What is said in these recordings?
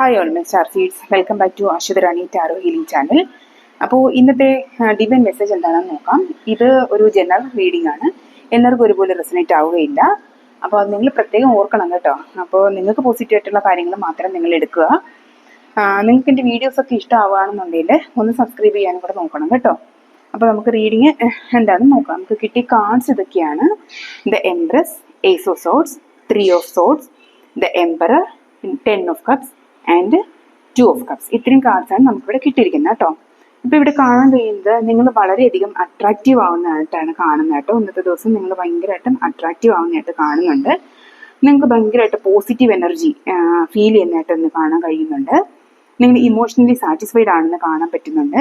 Hi all miss star seeds welcome back to Ashwatharani tarot healing channel അപ്പോൾ ഇന്നത്തെ divine message എന്താണെന്ന് നോക്കാം. ഇത് ഒരു ജനറൽ റീഡിംഗ് ആണ്. എല്ലാവർക്കും ഒരുപോലെ റെസനേറ്റ് ആവുകയില്ല. അപ്പോൾ അത് നിങ്ങൾ പ്രത്യേകം ഓർക്കണം കേട്ടോ. അപ്പോൾ നിങ്ങൾക്ക് പോസിറ്റീവ് ആയിട്ടുള്ള കാര്യങ്ങൾ മാത്രം നിങ്ങൾ എടുക്കുക. നിങ്ങൾക്ക് എന്റെ വീഡിയോസ് ഒക്കെ ഇഷ്ടമാവുകയാണെന്നുണ്ടെങ്കിൽ ഒന്ന് സബ്സ്ക്രൈബ് ചെയ്യാനും കൂടെ നോക്കണം കേട്ടോ. അപ്പോൾ നമുക്ക് റീഡിങ് എന്താണെന്ന് നോക്കാം. നമുക്ക് കിട്ടിയ കാർഡ്സ് ഇതൊക്കെയാണ്. The empress ace of swords three of swords the emperor ten of cups and two of cups ഇത്രയും കാർഡ്സ് ആണ് നമുക്കിവിടെ കിട്ടിയിരിക്കുന്നത് കേട്ടോ. ഇപ്പൊ ഇവിടെ കാണാൻ കഴിയുന്നത് നിങ്ങൾ വളരെയധികം അട്രാക്റ്റീവ് ആവുന്നതായിട്ടാണ് കാണുന്നത് കേട്ടോ. ഇന്നത്തെ ദിവസം നിങ്ങൾ ഭയങ്കരമായിട്ടും അട്രാക്റ്റീവ് ആവുന്നതായിട്ട് കാണുന്നുണ്ട്. നിങ്ങൾക്ക് ഭയങ്കരമായിട്ട് പോസിറ്റീവ് എനർജി ഫീൽ ചെയ്യുന്നതായിട്ട് ഒന്ന് കാണാൻ കഴിയുന്നുണ്ട്. നിങ്ങൾ ഇമോഷണലി സാറ്റിസ്ഫൈഡ് ആണെന്ന് കാണാൻ പറ്റുന്നുണ്ട്.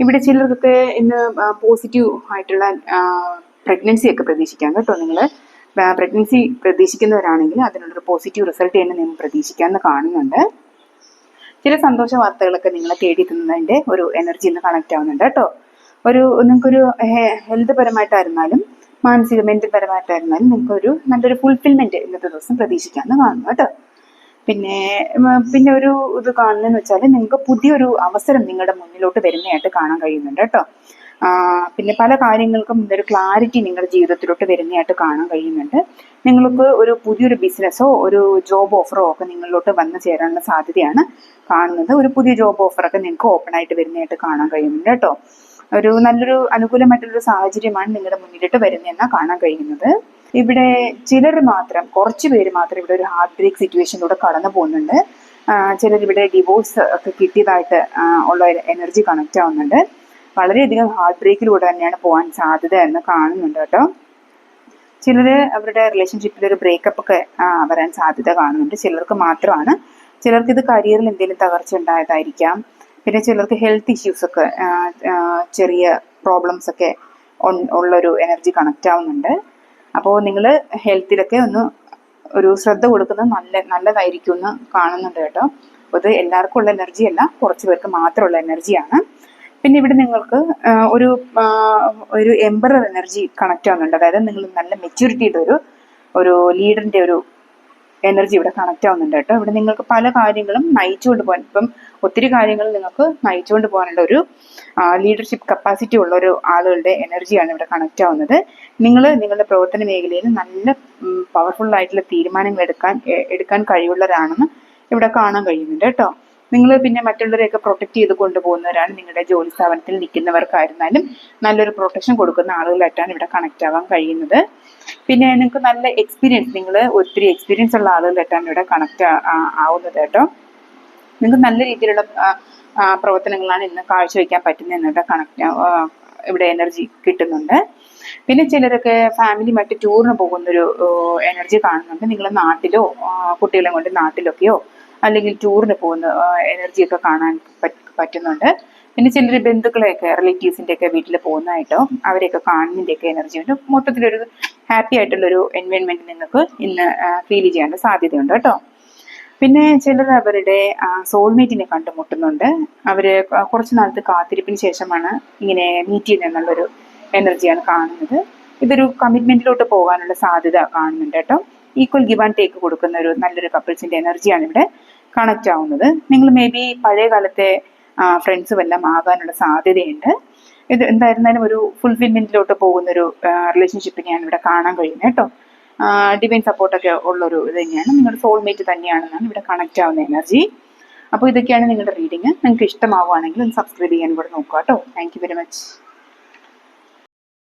ഇവിടെ ചിലർക്കൊക്കെ ഇന്ന് പോസിറ്റീവ് ആയിട്ടുള്ള പ്രഗ്നൻസി ഒക്കെ പ്രതീക്ഷിക്കാം കേട്ടോ നിങ്ങൾ പ്രഗ്നൻസി പ്രതീക്ഷിക്കുന്നവരാണെങ്കിൽ അതിനുള്ളൊരു പോസിറ്റീവ് റിസൾട്ട് തന്നെ നിങ്ങൾ പ്രതീക്ഷിക്കാമെന്ന് കാണുന്നുണ്ട്. ചില സന്തോഷ വാർത്തകളൊക്കെ നിങ്ങളെ തേടി തേടിയെത്തുന്നതിന്റെ ഒരു എനർജി ഇന്ന് കണക്റ്റ് ആവുന്നുണ്ട് കേട്ടോ. ഒരു നിങ്ങൾക്കൊരു ഹെൽത്ത് പരമായിട്ടായിരുന്നാലും മാനസിക മെന്റൽ പരമായിട്ടായിരുന്നാലും നിങ്ങൾക്കൊരു നല്ലൊരു ഫുൾഫിൽമെന്റ് ഇന്നത്തെ ദിവസം പ്രതീക്ഷിക്കാമെന്ന് കാണുന്നു കേട്ടോ. പിന്നെ പിന്നെ ഒരു ഇത് കാണുന്നതെന്ന് വെച്ചാൽ നിങ്ങൾക്ക് പുതിയൊരു അവസരം നിങ്ങളുടെ മുന്നിലോട്ട് വരുന്നതായിട്ട് കാണാൻ കഴിയുന്നുണ്ട് കേട്ടോ. പിന്നെ പല കാര്യങ്ങൾക്കും ഒരു ക്ലാരിറ്റി നിങ്ങളുടെ ജീവിതത്തിലോട്ട് വരുന്നതായിട്ട് കാണാൻ കഴിയുന്നുണ്ട്. നിങ്ങൾക്ക് ഒരു പുതിയൊരു ബിസിനസ്സോ ഒരു ജോബ് ഓഫറോ ഒക്കെ നിങ്ങളിലോട്ട് വന്നു ചേരാനുള്ള സാധ്യതയാണ് കാണുന്നത്. ഒരു പുതിയ ജോബ് ഓഫറൊക്കെ നിങ്ങൾക്ക് ഓപ്പൺ ആയിട്ട് വരുന്നതായിട്ട് കാണാൻ കഴിയുന്നുണ്ട് കേട്ടോ. ഒരു നല്ലൊരു അനുകൂലമായിട്ടുള്ളൊരു സാഹചര്യമാണ് നിങ്ങളുടെ മുന്നിലോട്ട് വരുന്നതെന്നാണ് കാണാൻ കഴിയുന്നത്. ഇവിടെ ചിലർ മാത്രം കുറച്ച് പേര് മാത്രം ഇവിടെ ഒരു ഹാർട്ട് ബ്രേക്ക് സിറ്റുവേഷനിലൂടെ കടന്നു പോകുന്നുണ്ട്. ചിലർ ഇവിടെ ഡിവോഴ്സ് ഒക്കെ കിട്ടിയതായിട്ട് ഉള്ള എനർജി കണക്റ്റ് ആവുന്നുണ്ട്. വളരെയധികം ഹാർട്ട് ബ്രേക്കിലൂടെ തന്നെയാണ് പോകാൻ സാധ്യത എന്ന് കാണുന്നുണ്ട് കേട്ടോ. ചിലർ അവരുടെ റിലേഷൻഷിപ്പിൽ ഒരു ബ്രേക്കപ്പ് ഒക്കെ വരാൻ സാധ്യത കാണുന്നുണ്ട്. ചിലർക്ക് മാത്രമാണ്. ചിലർക്ക് ഇത് കരിയറിൽ എന്തെങ്കിലും തകർച്ച ഉണ്ടായതായിരിക്കാം. പിന്നെ ചിലർക്ക് ഹെൽത്ത് ഇഷ്യൂസ് ഒക്കെ ചെറിയ പ്രോബ്ലംസ് ഒക്കെ ഉള്ളൊരു എനർജി കണക്റ്റ് ആവുന്നുണ്ട്. അപ്പോൾ നിങ്ങൾ ഹെൽത്തിലൊക്കെ ഒന്ന് ഒരു ശ്രദ്ധ കൊടുക്കുന്നത് നല്ല നല്ലതായിരിക്കും എന്ന് കാണുന്നുണ്ട് കേട്ടോ. അത് എല്ലാവർക്കും ഉള്ള എനർജി അല്ല കുറച്ച് പേർക്ക് മാത്രമുള്ള എനർജിയാണ് പിന്നെ ഇവിടെ നിങ്ങൾക്ക് ഒരു ഒരു എംബറർ എനർജി കണക്ട് ആവുന്നുണ്ട്. അതായത് നിങ്ങൾ നല്ല മെച്യൂരിറ്റിയുടെ ഒരു ഒരു ലീഡറിന്റെ ഒരു എനർജി ഇവിടെ കണക്ട് ആവുന്നുണ്ട് കേട്ടോ. ഇവിടെ നിങ്ങൾക്ക് പല കാര്യങ്ങളും നയിച്ചുകൊണ്ട് പോകാൻ ഇപ്പം ഒത്തിരി കാര്യങ്ങൾ നിങ്ങൾക്ക് നയിച്ചുകൊണ്ട് പോകാനുള്ള ഒരു ലീഡർഷിപ്പ് കപ്പാസിറ്റി ഉള്ള ഒരു ആളുകളുടെ എനർജിയാണ് ഇവിടെ കണക്ട് ആവുന്നത്. നിങ്ങൾ നിങ്ങളുടെ പ്രവർത്തന മേഖലയിൽ നല്ല പവർഫുൾ ആയിട്ടുള്ള തീരുമാനങ്ങൾ എടുക്കാൻ എടുക്കാൻ കഴിവുള്ളവരാണെന്ന് ഇവിടെ കാണാൻ കഴിയുന്നുണ്ട് കേട്ടോ. നിങ്ങൾ പിന്നെ മറ്റുള്ളവരെയൊക്കെ പ്രൊട്ടക്ട് ചെയ്ത് കൊണ്ടുപോകുന്നവരാണ് നിങ്ങളുടെ ജോലി സ്ഥാപനത്തിൽ നിൽക്കുന്നവർക്കായിരുന്നാലും നല്ലൊരു പ്രൊട്ടക്ഷൻ കൊടുക്കുന്ന ആളുകളായിട്ടാണ് ഇവിടെ കണക്ട് ആവാൻ കഴിയുന്നത്. പിന്നെ നിങ്ങൾക്ക് നല്ല എക്സ്പീരിയൻസ് നിങ്ങൾ ഒത്തിരി എക്സ്പീരിയൻസ് ഉള്ള ആളുകളായിട്ടാണ് ഇവിടെ കണക്ട് ആവുന്നത് കേട്ടോ. നിങ്ങൾക്ക് നല്ല രീതിയിലുള്ള പ്രവർത്തനങ്ങളാണ് ഇന്ന് കാഴ്ചവെക്കാൻ പറ്റുന്നതെന്നിട്ട് കണക്ട് ഇവിടെ എനർജി കിട്ടുന്നുണ്ട്. പിന്നെ ചിലരൊക്കെ ഫാമിലിയുമായിട്ട് ടൂറിന് പോകുന്നൊരു എനർജി കാണുന്നുണ്ട്. നിങ്ങൾ നാട്ടിലോ കുട്ടികളെ കൊണ്ട് നാട്ടിലൊക്കെയോ അല്ലെങ്കിൽ ടൂറിന് പോകുന്ന എനർജി ഒക്കെ കാണാൻ പറ്റുന്നുണ്ട്. പിന്നെ ചിലർ ബന്ധുക്കളെയൊക്കെ റിലേറ്റീവ്സിന്റെ ഒക്കെ വീട്ടിൽ പോകുന്നതായിട്ടോ അവരെയൊക്കെ കാണുന്നതിന്റെ ഒക്കെ എനർജി ഉണ്ട്. മൊത്തത്തിലൊരു ഹാപ്പി ആയിട്ടുള്ളൊരു എൻവയോൺമെന്റ് നിങ്ങൾക്ക് ഇന്ന് ഫീൽ ചെയ്യാനുള്ള സാധ്യതയുണ്ട് കേട്ടോ. പിന്നെ ചിലർ അവരുടെ സോൾമേറ്റിനെ കണ്ടുമുട്ടുന്നുണ്ട് അവർ ക- കുറച്ച് നാളത്തെ കാത്തിരിപ്പിന് ശേഷമാണ് ഇങ്ങനെ മീറ്റ് ചെയ്യുന്നത് എന്നുള്ളൊരു എനർജിയാണ് കാണുന്നത്. ഇതൊരു കമ്മിറ്റ്മെന്റിലോട്ട് പോകാനുള്ള സാധ്യത കാണുന്നുണ്ട് കേട്ടോ. ഈക്വൽ ഗിവ് ആൻഡ് ടേക്ക് കൊടുക്കുന്ന ഒരു നല്ലൊരു കപ്പിൾസിന്റെ എനർജിയാണ് ഇവിടെ കണക്ട് ആവുന്നത്. നിങ്ങൾ മേ ബി പഴയ കാലത്തെ ഫ്രണ്ട്സ് വല്ലതും ആകാനുള്ള സാധ്യതയുണ്ട്. ഇത് എന്തായിരുന്നാലും ഒരു ഫുൾഫിൽമെന്റിലോട്ട് പോകുന്ന ഒരു റിലേഷൻഷിപ്പിനെയാണ് ഇവിടെ കാണാൻ കഴിയുന്നത് കേട്ടോ. ഡിവൈൻ സപ്പോർട്ടൊക്കെ ഉള്ളൊരു ഇത് തന്നെയാണ്. നിങ്ങളുടെ സോൾമേറ്റ് തന്നെയാണെന്നാണ് ഇവിടെ കണക്ട് ആവുന്ന എനർജി അപ്പോൾ ഇതൊക്കെയാണ് നിങ്ങളുടെ റീഡിങ് നിങ്ങൾക്ക് ഇഷ്ടമാവുകയാണെങ്കിൽ ഒന്ന് സബ്സ്ക്രൈബ് ചെയ്യാൻ കൂടെ നോക്കുക കേട്ടോ. Thank very much